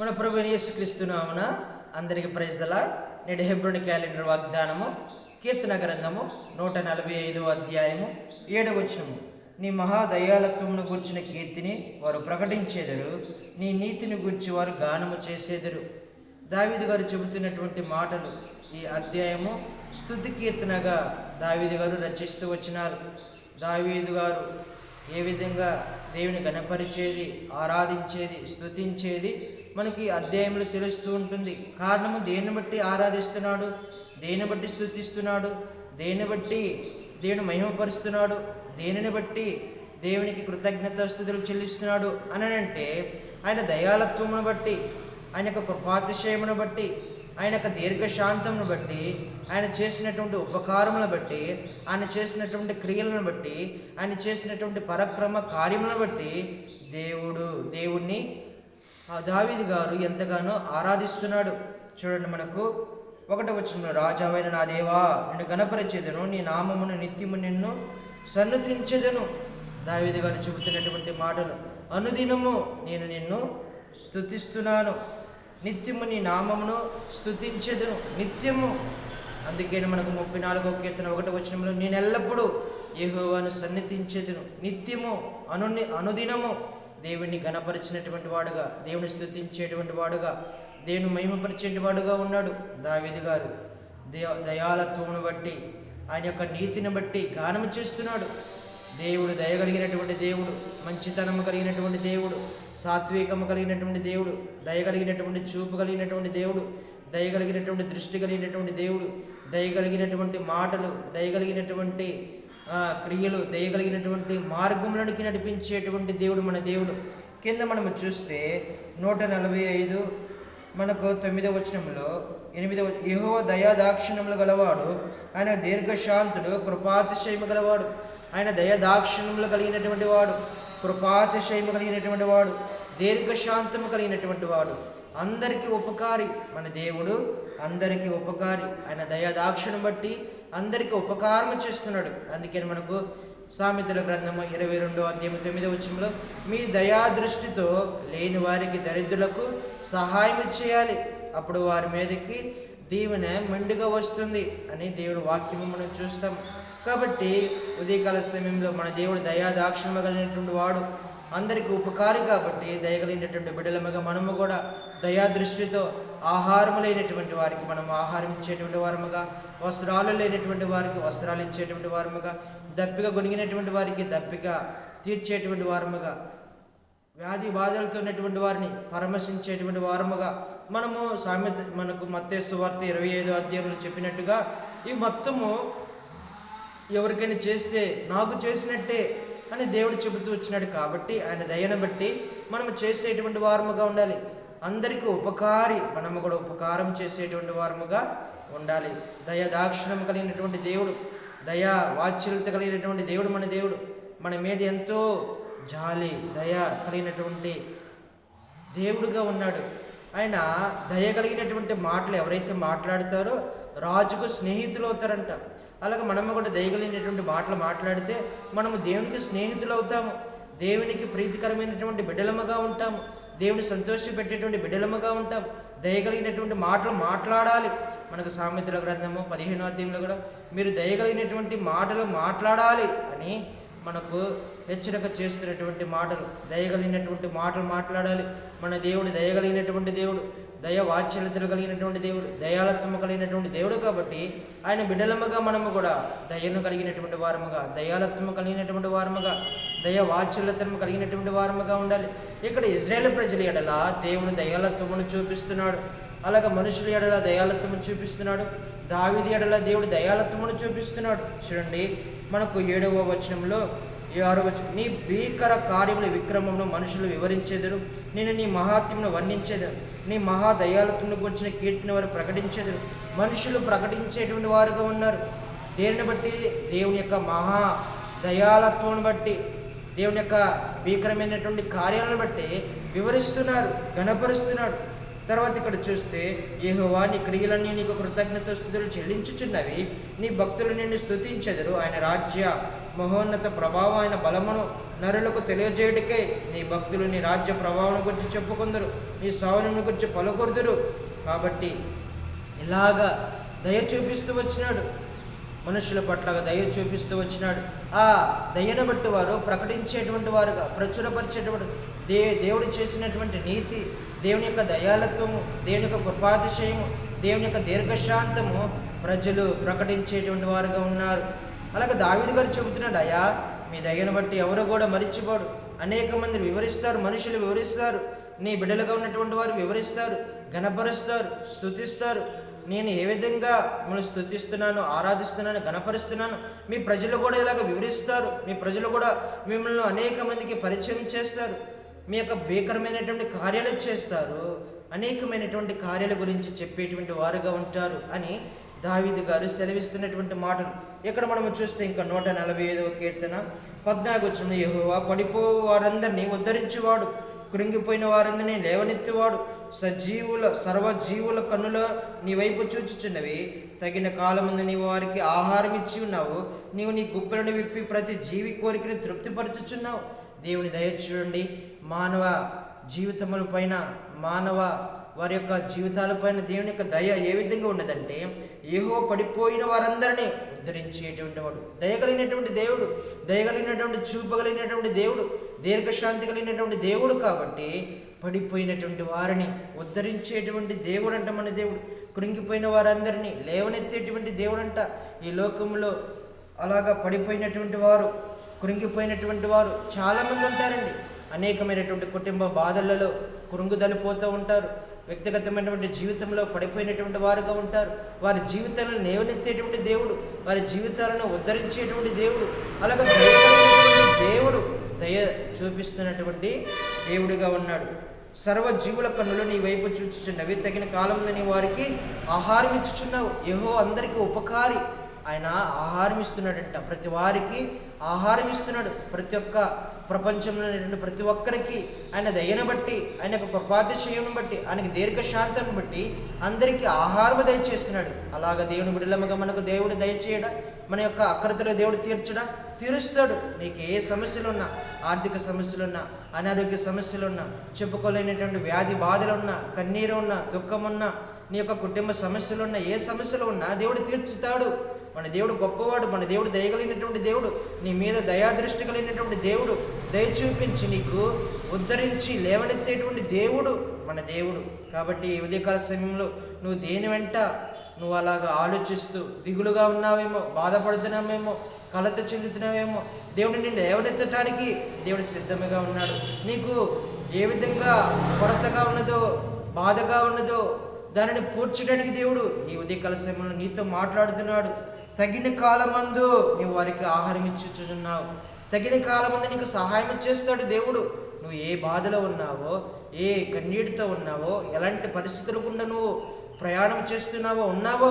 మన ప్రభు యేసుక్రీస్తునామున అందరికీ ప్రైజ్దల నేడు హెబ్రోని క్యాలెండర్ వాగ్దానము కీర్తన గ్రంథము నూట నలభై ఐదవ అధ్యాయము ఏడవచనము నీ మహాదయాలత్వమును గూర్చిన కీర్తిని వారు ప్రకటించేదరు నీ నీతిని గూర్చి వారు గానము చేసేదరు. దావీదు గారు చెబుతున్నటువంటి మాటలు ఈ అధ్యాయము స్థుతి కీర్తనగా దావీదు గారు రచిస్తూ వచ్చినారు. దావీదు గారు ఏ విధంగా దేవుని గణపరిచేది ఆరాధించేది స్థుతించేది మనకి అధ్యాయంలో తెలుస్తూ ఉంటుంది. కారణము దేన్ని బట్టి ఆరాధిస్తున్నాడు? దేన్ని బట్టి స్తుతిస్తున్నాడు? దేన్ని బట్టి దేవుని మహిమపరుస్తున్నాడు? దేనిని బట్టి దేవునికి కృతజ్ఞత స్థుతులు చెల్లిస్తున్నాడు? అని అంటే ఆయన దయాలత్వమును బట్టి ఆయన యొక్క కృపాతిశయమును బట్టి ఆయన యొక్క దీర్ఘశాంతమును బట్టి ఆయన చేసినటువంటి ఉపకారములను బట్టి ఆయన చేసినటువంటి క్రియలను బట్టి ఆయన చేసినటువంటి పరక్రమ కార్యములను బట్టి దేవుడు దేవుణ్ణి ఆ దావీది గారు ఎంతగానో ఆరాధిస్తున్నాడు. చూడండి మనకు ఒకటి వచ్చిన రాజావైన నా దేవా నిన్ను గణపరిచేదను నీ నామమును నిత్యము నిన్ను సన్నతించేదను. దావీదు గారు చెబుతున్నటువంటి మాటలు అనుదినము నేను నిన్ను స్థుతిస్తున్నాను నిత్యము నీ నామమును స్తుతించెదను నిత్యము. అందుకే మనకు ముప్పై నాలుగో కీర్తన ఒకటి వచ్చినప్పుడు నేను ఎల్లప్పుడూ ఏహోవాను సన్నిధించేదను నిత్యము అను అనుదినము. దేవుణ్ణి గణపరిచినటువంటి వాడుగా దేవుని స్థుతించేటువంటి వాడుగా దేవుని మహిమపరిచేటి వాడుగా ఉన్నాడు దావిది గారు. దయ దయాలత్వమును బట్టి ఆయన యొక్క నీతిని బట్టి గానము చేస్తున్నాడు. దేవుడు దయగలిగినటువంటి దేవుడు మంచితనము కలిగినటువంటి దేవుడు సాత్వికము కలిగినటువంటి దేవుడు దయగలిగినటువంటి చూపు కలిగినటువంటి దేవుడు దయగలిగినటువంటి దృష్టి కలిగినటువంటి దేవుడు దయగలిగినటువంటి మాటలు దయగలిగినటువంటి కలిగినటువంటి క్రియలు దయగలిగినటువంటి మార్గంలోనికి నడిపించేటువంటి దేవుడు మన దేవుడు. కింద మనము చూస్తే నూట నలభై ఐదు మనకు తొమ్మిదవ వచనంలో ఎనిమిదవ యహో దయాదాక్షిణములు గలవాడు ఆయన దీర్ఘశాంతుడు కృపాతిశయము గలవాడు. ఆయన దయాదాక్షిణములు కలిగినటువంటి వాడు కృపాతిశయము కలిగినటువంటి వాడు దీర్ఘశాంతము కలిగినటువంటి వాడు. అందరికీ ఉపకారి మన దేవుడు అందరికీ ఉపకారి. ఆయన దయాదాక్షిణం బట్టి అందరికీ ఉపకారం చేస్తున్నాడు. అందుకని మనకు సామెతల గ్రంథము ఇరవై రెండో అధ్యాయం తొమ్మిదో వచ్చంలో మీ దయా దృష్టితో లేని వారికి దరిద్రులకు సహాయం చేయాలి. అప్పుడు వారి మీదకి దీవెన మెండుగా వస్తుంది అని దేవుడు వాక్యము మనం చూస్తాం. కాబట్టి ఉదయకాల సమయంలో మన దేవుడు దయా కలిగినటువంటి వాడు. అందరికీ ఉపకారి కాబట్టి దయగలిగినటువంటి బిడ్డలముగా మనము కూడా దయా దృష్టితో ఆహారము లేనటువంటి వారికి మనం ఆహారం ఇచ్చేటువంటి వారముగా వస్త్రాలు లేనటువంటి వారికి వస్త్రాలు ఇచ్చేటువంటి వారముగా దప్పిక గొనిగినటువంటి వారికి దప్పిక తీర్చేటువంటి వారముగా వ్యాధి బాధలతో ఉన్నటువంటి వారిని పరామర్శించేటువంటి వారముగా మనము సామెత మనకు మత్తేసు వార్త ఇరవై ఐదో అధ్యాయంలో చెప్పినట్టుగా ఈ మొత్తము ఎవరికైనా చేస్తే నాకు చేసినట్టే అని దేవుడు చెబుతూ వచ్చినాడు కాబట్టి ఆయన దయను బట్టి మనం చేసేటువంటి వారముగా ఉండాలి. అందరికీ ఉపకారి మనము కూడా ఉపకారం చేసేటువంటి వారముగా ఉండాలి. దయ దాక్షిణం కలిగినటువంటి దేవుడు దయా వాత్సల్యత కలిగినటువంటి దేవుడు మన దేవుడు మన మీద ఎంతో జాలి దయ కలిగినటువంటి దేవుడుగా ఉన్నాడు. ఆయన దయ కలిగినటువంటి మాటలు ఎవరైతే మాట్లాడతారో రాజుకు స్నేహితులు అవుతారంట అలాగే మనము కూడా దయగలిగినటువంటి మాటలు మాట్లాడితే మనము దేవునికి స్నేహితులు అవుతాము దేవునికి ప్రీతికరమైనటువంటి బిడ్డలముగా ఉంటాము. దేవుని సంతోషపెట్టేటువంటి బిడ్డలముగా ఉంటాం. దయగలిగినటువంటి మాటలు మాట్లాడాలి. మనకు సామెతల గ్రంథము పదిహేనో అధ్యాయంలో కూడా మీరు దయగలిగినటువంటి మాటలు మాట్లాడాలి అని మనకు హెచ్చరిక చేస్తున్నటువంటి మాటలు దయగలిగినటువంటి మాటలు మాట్లాడాలి. మన దేవుడు దయగలిగినటువంటి దేవుడు దయ వాత్సల్యతలు కలిగినటువంటి దేవుడు దయాలత్వము కలిగినటువంటి దేవుడు కాబట్టి ఆయన బిడ్డలముగా మనము కూడా దయను కలిగినటువంటి వారముగా దయాలత్వము కలిగినటువంటి వారముగా దయ కలిగినటువంటి వారముగా ఉండాలి. ఇక్కడ ఇజ్రాయేల్ ప్రజల ఎడల దేవుని దయాలత్వమును చూపిస్తున్నాడు. అలాగే మనుషుల ఎడల దయాలత్వము చూపిస్తున్నాడు. దావిది ఎడల దేవుడు దయాలత్వమును చూపిస్తున్నాడు. చూడండి మనకు ఏడవ వచనంలో ఈ ఆరో వచనం నీ భీకర కార్యముల విక్రమమును మనుషులు వివరించేదరు. నేను నీ మహాత్మ్యను వర్ణించేదరు నీ మహా దయాలత్వమును గురించిన కీర్తిని వారు ప్రకటించేదరు. మనుషులు ప్రకటించేటువంటి వారుగా ఉన్నారు. దేనిని బట్టి? దేవుని యొక్క మహా దయాలత్వం బట్టి. దేవుని యొక్క భీకరమైనటువంటి కార్యాలను బట్టి వివరిస్తున్నారు గణపరుస్తున్నాడు తర్వాత ఇక్కడ చూస్తే యహోవా నీ క్రియలన్నీ నీకు కృతజ్ఞత స్థుతులు చెల్లించుచున్నవి. నీ భక్తులు నిన్ను స్తుతించెదరు. ఆయన రాజ్య మహోన్నత ప్రభావం ఆయన బలమును నరులకు తెలియజేయటికై నీ భక్తులు నీ రాజ్య ప్రభావం గురించి చెప్పుకుందరు. నీ సౌర్యం గురించి పలుకొరుదురు. కాబట్టి ఇలాగా దయ చూపిస్తూ వచ్చినాడు. మనుషుల పట్ల దయ చూపిస్తూ వచ్చినాడు. ఆ దయను బట్టి వారు ప్రకటించేటువంటి వారుగా ప్రచురపరిచేటువంటి దే దేవుడు చేసినటువంటి నీతి దేవుని యొక్క దయాలత్వము దేవుని యొక్క కృపాతిశయము దేవుని యొక్క దీర్ఘశాంతము ప్రజలు ప్రకటించేటువంటి వారుగా ఉన్నారు. అలాగే దావిది గారు చెబుతున్నాడు అయా మీ దయను బట్టి ఎవరు కూడా మరిచిపోడు. అనేక మంది వివరిస్తారు మనుషులు వివరిస్తారు. నీ బిడ్డలుగా ఉన్నటువంటి వారు వివరిస్తారు గణపరుస్తారు స్తుతిస్తారు. నేను ఏ విధంగా మిమ్మల్ని స్తుతిస్తున్నాను ఆరాధిస్తున్నాను గణపరుస్తున్నాను మీ ప్రజలు కూడా ఇలాగ వివరిస్తారు మీ ప్రజలు కూడా మిమ్మల్ని అనేక మందికి పరిచయం చేస్తారు మీ యొక్క భీకరమైనటువంటి కార్యాలు చేస్తారు అనేకమైనటువంటి కార్యాల గురించి చెప్పేటువంటి వారుగా ఉంటారు అని దావీదు గారు సెలవిస్తున్నటువంటి మాటలు. ఇక్కడ మనం చూస్తే ఇంకా నూట నలభై ఐదవ కీర్తన పద్నాలుగు వచ్చిన యహోవా పడిపో వారందరినీ ఉద్ధరించేవాడు కృంగిపోయిన వారందరినీ లేవనెత్తివాడు సజీవుల సర్వజీవుల కన్నులో నీ వైపు చూచుచున్నవి. తగిన కాలముందు నీవు వారికి ఆహారం ఇచ్చి ఉన్నావు. నీవు నీ గుప్పెలను విప్పి ప్రతి జీవి కోరికను తృప్తిపరచుచున్నావు. దేవుని దయ చూడండి. మానవ జీవితముల పైన మానవ వారి యొక్క జీవితాలపైన దేవుని యొక్క దయ ఏ విధంగా ఉన్నదంటే ఏహో పడిపోయిన వారందరినీ ఉద్ధరించేటువంటి వాడు దయగలిగినటువంటి దేవుడు దయగలిగినటువంటి చూపగలిగినటువంటి దేవుడు దీర్ఘశాంతి కలిగినటువంటి దేవుడు కాబట్టి పడిపోయినటువంటి వారిని ఉద్ధరించేటువంటి దేవుడు అంట మన దేవుడు. కృంగిపోయిన వారందరినీ లేవనెత్తేటువంటి దేవుడంట ఈ లోకంలో అలాగా పడిపోయినటువంటి వారు కృంగిపోయినటువంటి వారు. చాలామంది ఉంటారండి. అనేకమైనటువంటి కుటుంబ బాధలలో కృంగుదలిపోతూ ఉంటారు. వ్యక్తిగతమైనటువంటి జీవితంలో పడిపోయినటువంటి వారుగా ఉంటారు. వారి జీవితాలను లేవనెత్తేటువంటి దేవుడు వారి జీవితాలను ఉద్ధరించేటువంటి దేవుడు అలాగే దేవుడు దయ చూపిస్తున్నటువంటి దేవుడిగా ఉన్నాడు. సర్వ జీవుల కన్నులు నీ వైపు చూచుచున్నవి. తగిన కాలంలో నీ వారికి ఆహారం ఇచ్చుచున్నావు. యహో అందరికీ ఉపకారి. ఆయన ఆహారం ఇస్తున్నాడంట. ప్రతి వారికి ఆహారం ఇస్తున్నాడు. ప్రతి ఒక్క ప్రపంచంలో ప్రతి ఒక్కరికి ఆయన దయను బట్టి ఆయన యొక్క కృపాతిశయం బట్టి ఆయనకు దీర్ఘశాంతిని బట్టి అందరికీ ఆహారం దయచేస్తున్నాడు. అలాగ దేవుని బిడ్డలముగా మనకు దేవుడు దయచేయడా? మన యొక్క అక్రతలో దేవుడు తీర్చడా? తీరుస్తాడు. నీకు ఏ సమస్యలున్నా ఆర్థిక సమస్యలున్నా అనారోగ్య సమస్యలున్నా చెప్పుకోలేనటువంటి వ్యాధి బాధలున్నా కన్నీరు ఉన్నా దుఃఖమున్నా నీ యొక్క కుటుంబ సమస్యలున్నా ఏ సమస్యలు ఉన్నా దేవుడు తీర్చుతాడు. మన దేవుడు గొప్పవాడు మన దేవుడు దయగలిగినటువంటి దేవుడు నీ మీద దయాదృష్టి కలిగినటువంటి దేవుడు దయ చూపించి నీకు ఉద్ధరించి లేవనెత్తేటువంటి దేవుడు మన దేవుడు. కాబట్టి ఈ ఉదయకాల సమయంలో నువ్వు దేని వెంట నువ్వు అలాగా ఆలోచిస్తూ దిగులుగా ఉన్నావేమో బాధపడుతున్నావేమో కలత చెందుతున్నావేమో దేవుడు నిన్ను లేవనెత్తటానికి దేవుడు సిద్ధంగా ఉన్నాడు. నీకు ఏ విధంగా కొరతగా ఉన్నదో బాధగా ఉన్నదో దానిని పూడ్చడానికి దేవుడు ఈ ఉదయకాల సమయంలో నీతో మాట్లాడుతున్నాడు. తగిన కాలమందు నీవు వారికి ఆహారం ఇచ్చుచున్నావు. తగిన కాలమందు నీకు సహాయం చేస్తాడు దేవుడు. నువ్వు ఏ బాధలో ఉన్నావో ఏ కన్నీటితో ఉన్నావో ఎలాంటి పరిస్థితులు గుండా నువ్వు ప్రయాణం చేస్తున్నావో ఉన్నావో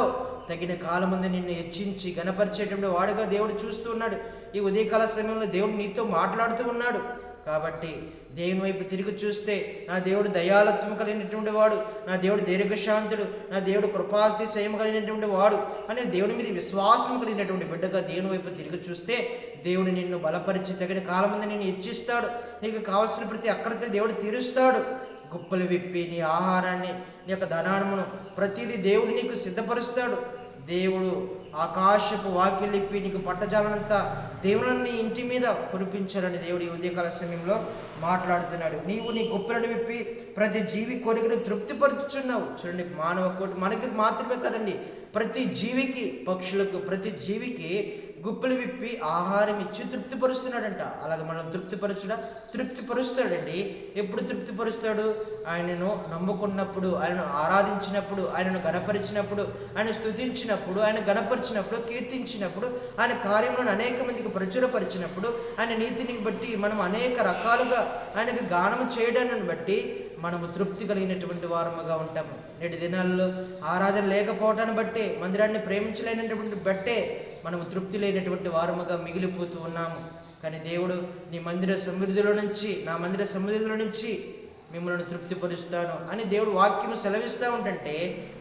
తగిన కాలమందు నిన్ను హెచ్చించి గణపరిచేటువంటి వాడుగా దేవుడు చూస్తూ ఉన్నాడు. ఈ ఉదయకాల సమయంలో దేవుడు నీతో మాట్లాడుతూ ఉన్నాడు. కాబట్టి దేవుని వైపు తిరిగి చూస్తే నా దేవుడు దయాలత్వం కలిగినటువంటి వాడు నా దేవుడు దీర్ఘశాంతుడు నా దేవుడు కృపాతిశయం కలిగినటువంటి వాడు అని దేవుని మీద విశ్వాసం కలిగినటువంటి బిడ్డగా దేవుని వైపు తిరిగి చూస్తే దేవుడు నిన్ను బలపరిచి తగిన కాలం ముందు నిన్ను హెచ్చిస్తాడు నీకు కావలసిన ప్రతి అక్రత దేవుడు తీరుస్తాడు. గుప్పలు విప్పి నీ ఆహారాన్ని నీ యొక్క ధనానమును ప్రతిదీ దేవుడు నీకు సిద్ధపరుస్తాడు. దేవుడు ఆకాశపు వాకిలిప్పి నీకు పట్టజాలనంతా దేవుని ఇంటి మీద కురిపించాలని దేవుడు ఈ ఉదయకాల సమయంలో మాట్లాడుతున్నాడు. నీవు నీ గొప్పలను విప్పి ప్రతి జీవి కోరికను తృప్తిపరుచుచున్నావు. చూడండి మానవ కోటి మనకి మాత్రమే కదండి ప్రతి జీవికి పక్షులకు ప్రతి జీవికి గుప్పలు విప్పి ఆహారం ఇచ్చి తృప్తిపరుస్తున్నాడంట. అలాగ మనం తృప్తిపరచుడా? తృప్తిపరుస్తాడండి. ఎప్పుడు తృప్తిపరుస్తాడు? ఆయనను నమ్ముకున్నప్పుడు ఆయనను ఆరాధించినప్పుడు ఆయనను గణపరిచినప్పుడు ఆయన స్థుతించినప్పుడు ఆయన గణపరిచినప్పుడు కీర్తించినప్పుడు ఆయన కార్యములను అనేక మందికి ప్రచురపరిచినప్పుడు ఆయన నీతిని బట్టి మనం అనేక రకాలుగా ఆయనకు గానం చేయడాన్ని బట్టి మనము తృప్తి కలిగినటువంటి వారముగా ఉంటాము. నేటి దినాల్లో ఆరాధన లేకపోవటాన్ని బట్టే మందిరాన్ని ప్రేమించలేనటువంటి బట్టే మనము తృప్తి లేనటువంటి వారముగా మిగిలిపోతూ ఉన్నాము. కానీ దేవుడు నీ మందిర సమృద్ధిలో నుంచి నా మందిర సమృద్ధిలో నుంచి మిమ్మల్ని తృప్తిపరుస్తాను అని దేవుడు వాక్యం సెలవిస్తూ ఉంటుంటే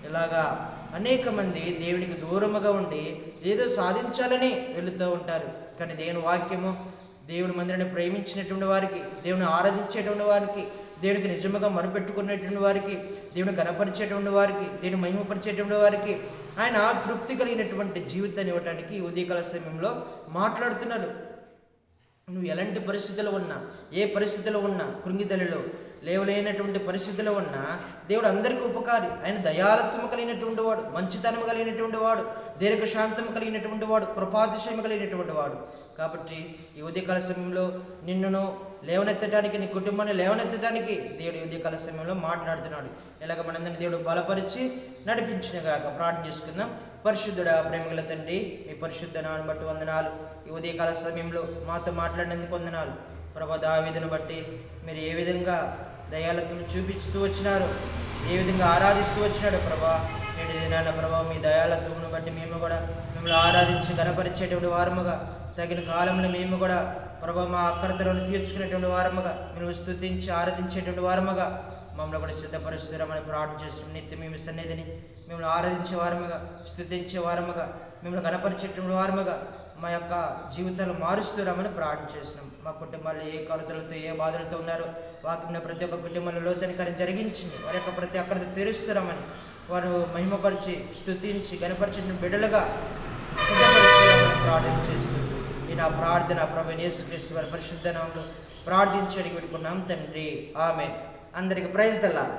ఇలాగా అనేక మంది దేవునికి దూరముగా ఉండి ఏదో సాధించాలని వెళుతూ ఉంటారు. కానీ దేవుని వాక్యము దేవుని మందిరాన్ని ప్రేమించినటువంటి వారికి దేవుని ఆరాధించేటువంటి వారికి దేవునికి నిజముగా మొరపెట్టుకునేటువంటి వారికి దేవుని గనపరిచేటువంటి వారికి దేవుని మహిమపరిచేటువంటి వారికి ఆయన తృప్తి కలిగినటువంటి జీవితాన్ని ఇవ్వడానికి ఉదయకాల సమయంలో మాట్లాడుతున్నాడు. నువ్వు ఎలాంటి పరిస్థితుల్లో ఉన్నా ఏ పరిస్థితిలో ఉన్నా కృంగిదలలో లేవలేనటువంటి పరిస్థితిలో ఉన్నా దేవుడు అందరికీ ఉపకారి. ఆయన దయాలత్వం కలిగినటువంటి వాడు మంచితనం కలిగినటువంటి వాడు దీర్ఘశాంతం కలిగినటువంటి వాడు కృపాతిశయం కలిగినటువంటి వాడు. కాబట్టి ఈ ఉదయకాల సమయంలో నిన్నును లేవనెత్తడానికి నీ కుటుంబాన్ని లేవనెత్తడానికి దేవుడు ఈ ఉదయకాల సమయంలో మాట్లాడుతున్నాడు. ఇలాగ మనందరినీ దేవుడు బలపరిచి నడిపించినగాక ప్రార్థన చేసుకుందాం. పరిశుద్ధుడ ప్రేమగల తండ్రి మీ పరిశుద్ధ నాను బట్టి వందనాలు. ఈ ఉదయకాల సమయంలో మాతో మాట్లాడినందుకు వందనాలు. ప్రభా దావేదను బట్టి మీరు ఏ విధంగా దయాలత్వం చూపిస్తూ వచ్చినారు? ఏ విధంగా ఆరాధిస్తూ వచ్చినాడు? ప్రభా నేటి దినాన ప్రభా మీ దయాలత్వమును బట్టి మేము కూడా మిమ్మల్ని ఆరాధించి గణపరిచేటువంటి వారముగా తగిన కాలంలో మేము కూడా ప్రభా మా అక్కరతలను తీర్చుకునేటువంటి వారముగా మేము స్థుతించి ఆరాధించేటువంటి వారముగా మమ్మల్ని కూడా సిద్ధపరుస్తున్నామని ప్రార్థన చేసిన నిత్యం మేము సన్నిధిని మిమ్మల్ని ఆరాధించే వారముగా స్థుతించే వారముగా మిమ్మల్ని కనపరిచేటువంటి వారముగా మా యొక్క జీవితాలు మారుస్తున్నామని ప్రార్థన చేసినాం మా కుటుంబాల్లో ఏ కొరతలతో ఏ బాధలతో ఉన్నారో వాకిన ప్రతి ఒక్క కుటుంబంలో లోతనికరం జరిగించింది వారి యొక్క ప్రతి ఒక్కరితో తెరుస్తున్నామని వారు మహిమపరిచి స్థుతించి గణపరిచిన బిడ్డలుగా ప్రార్థన చేస్తున్నాం. ఈ నా ప్రార్థన ప్రభు యేసుక్రీస్తు వారి పరిశుద్ధ నామంలో ప్రార్థించడి పెట్టుకున్నాం తండ్రి. ఆమె అందరికి ప్రైజ్ తెల్లాలి